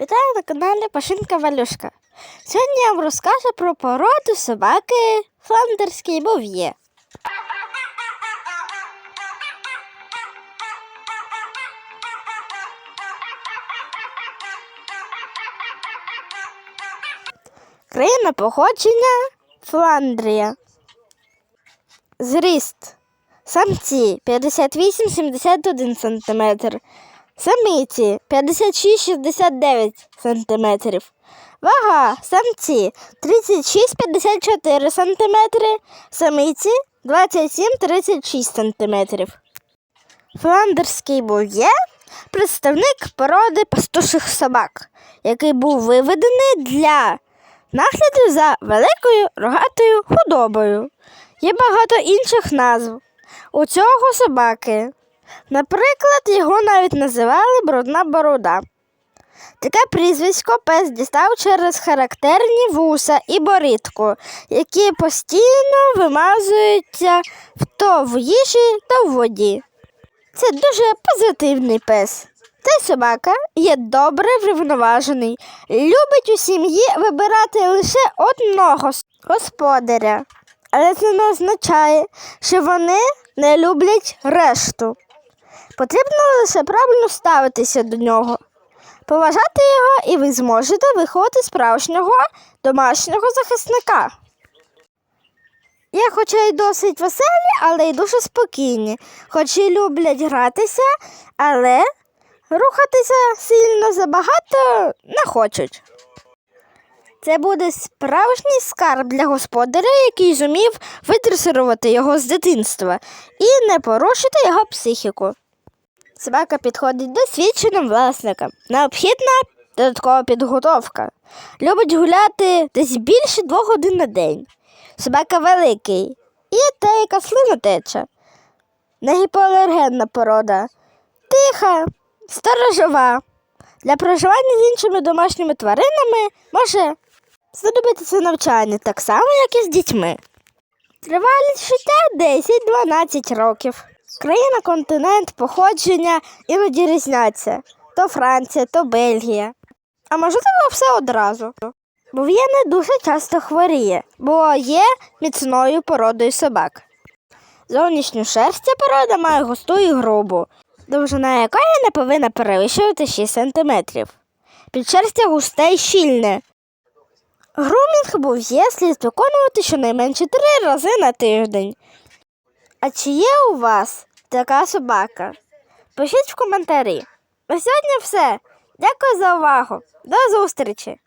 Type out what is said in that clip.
Вітаю на каналі Пашинка Валюшка. Сьогодні я вам розкажу про породу собаки фландерський бов'є. Країна походження Фландрія. Зріст. Самці 58-71 см. Самиці 56-69 см. Вага самці 36-54 см. Самиці 27-36 см. Фландерський бов'є представник породи пастуших собак, який був виведений для нагляду за великою рогатою худобою. Є багато інших назв у цього собаки. Наприклад, його навіть називали брудна борода. Таке прізвисько пес дістав через характерні вуса і борідку, які постійно вимазуються то в їжі, то в воді. Це дуже позитивний пес. Цей собака є добре врівноважений, любить у сім'ї вибирати лише одного господаря. Але це не означає, що вони не люблять решту. Потрібно лише правильно ставитися до нього, поважати його, і ви зможете виховати справжнього домашнього захисника. Є хоча й досить веселі, але й дуже спокійні, хоч і люблять гратися, але рухатися сильно забагато не хочуть. Це буде справжній скарб для господаря, який зумів витресирувати його з дитинства і не порушити його психіку. Собака підходить досвідченим власникам. Необхідна додаткова підготовка. Любить гуляти десь більше двох годин на день. Собака великий. І те, яка слина тече. Не гіпоалергенна порода. Тиха, сторожова. Для проживання з іншими домашніми тваринами може знадобитися навчання так само, як і з дітьми. Тривалість життя 10-12 років. Країна, континент, походження іноді різняться. То Франція, то Бельгія. А можливо, все одразу. Бов'є не дуже часто хворіє, бо є міцною породою собак. Зовнішню шерсть ця порода має густу і грубу, довжина якої не повинна перевищувати 6 см. Підшерстя густе і щільне. Грумінг бов'є слід виконувати щонайменше три рази на тиждень. А чи є у вас така собака? Пишіть в коментарі. На сьогодні все. Дякую за увагу. До зустрічі!